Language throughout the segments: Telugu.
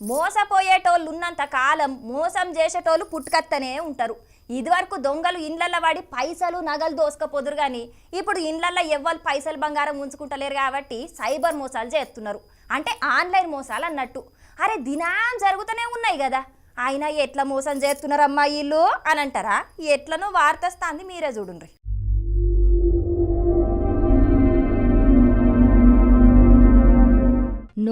మోసపోయేటోళ్ళు ఉన్నంత కాలం మోసం చేసేటోళ్ళు పుట్టుకత్తనే ఉంటారు. ఇదివరకు దొంగలు ఇండ్లల్లో వాడి పైసలు నగలు దోసుకపోదురు కానీ ఇప్పుడు ఇండ్లల్లో ఎవ్వరు పైసలు బంగారం ఉంచుకుంటలేరు కాబట్టి సైబర్ మోసాలు చేస్తున్నారు. అంటే ఆన్లైన్ మోసాలు అన్నట్టు. అరే దినాం జరుగుతూనే ఉన్నాయి కదా. అయినా ఎట్లా మోసం చేస్తున్నారమ్మా వీళ్ళు? అని అంటారా ఎట్లనో వార్త వస్తాంది మీరే చూడండి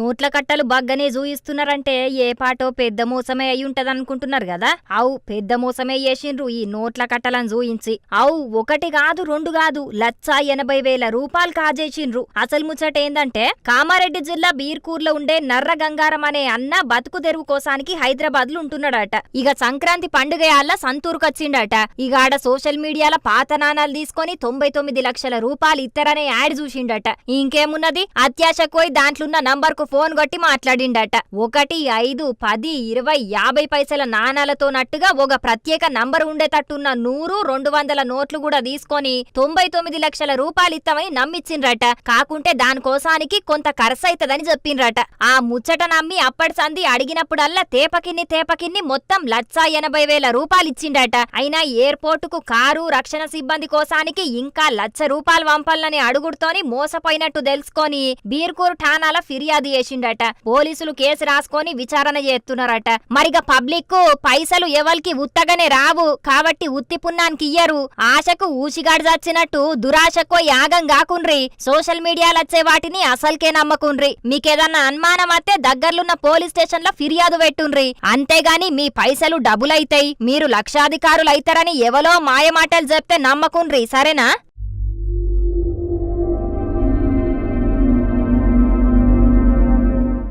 నోట్ల కట్టలు బగ్గనే చూయిస్తున్నారంటే ఏ పాటో పెద్ద మోసమే అయి ఉంటది అనుకుంటున్నారు కదా అవు పెద్ద మోసమే చేసిండ్రు ఈ నోట్ల కట్టలను చూయించి అవు ఒకటి కాదు రెండు కాదు లచ్చ ఎనభై వేల రూపాయలు కాజేసిండ్రు. అసలు ముచ్చట ఏందంటే కామారెడ్డి జిల్లా బీర్కూర్లో ఉండే నర్ర గంగారం అనే అన్న బతుకు తెరువు కోసానికి హైదరాబాద్లో ఉంటున్నాడట. ఇక సంక్రాంతి పండుగ యాళ్ళ సంతూరుకొచ్చిండట. ఇక ఆడ సోషల్ మీడియాలో పాత నాణాలు తీసుకొని తొంభై తొమ్మిది లక్షల రూపాయలు ఇత్తరనే యాడ్ చూసిండట ఇంకేమున్నది? అత్యాశకు దాంట్లో దాంట్లున్న నంబర్కు ఫోన్ కొట్టి మాట్లాడిండట. ఒకటి ఐదు పది ఇరవై యాభై పైసల నాణాలతో నట్టుగా ఒక ప్రత్యేక నంబర్ ఉండేటట్టున్న నూరు రెండు వందల నోట్లు కూడా తీసుకొని తొంభై తొమ్మిది లక్షల రూపాయలు ఇత్తమని నమ్మిచ్చిండ్రట. కాకుంటే దానికోసానికి కొంత ఖర్చు అవుతుందని చెప్పిండ్రట. ఆ ముచ్చట నమ్మి అప్పటి సంది అడిగినప్పుడల్లా తేపకిన్ని తేపకిన్ని మొత్తం లచ్చ ఎనభై వేల రూపాయలు ఇచ్చిండట. అయినా ఎయిర్పోర్టుకు కారు రక్షణ సిబ్బంది కోసానికి ఇంకా లచ్చ రూపాయలు పంపాలని అడుగుడుతోని మోసపోయినట్టు తెలుసుకొని బీర్కూర్ ఠానాల ఫిర్యాదు చేసిండట. పోలీసులు కేసు రాసుకొని విచారణ చేస్తున్నారట. మరిగ పబ్లిక్కు పైసలు ఎవరికి ఉత్తగానే రావు. కాబట్టి ఉత్తి పున్నానికి ఇయ్యరు. ఆశకు ఊసిగాడు చచ్చినట్టు దురాశకో యాగం కాకుండ్రి సోషల్ మీడియాలో వచ్చే వాటిని అసల్కే నమ్మకుండ్రి. మీకేదన్నా అనుమానం అత్తే దగ్గర్లున్న పోలీస్ స్టేషన్లో ఫిర్యాదు పెట్టుండ్రి. అంతేగాని మీ పైసలు డబులైతాయి మీరు లక్షాధికారులైతారని ఎవలో మాయమాటలు చెప్తే నమ్మకుండ్రి. సరేనా?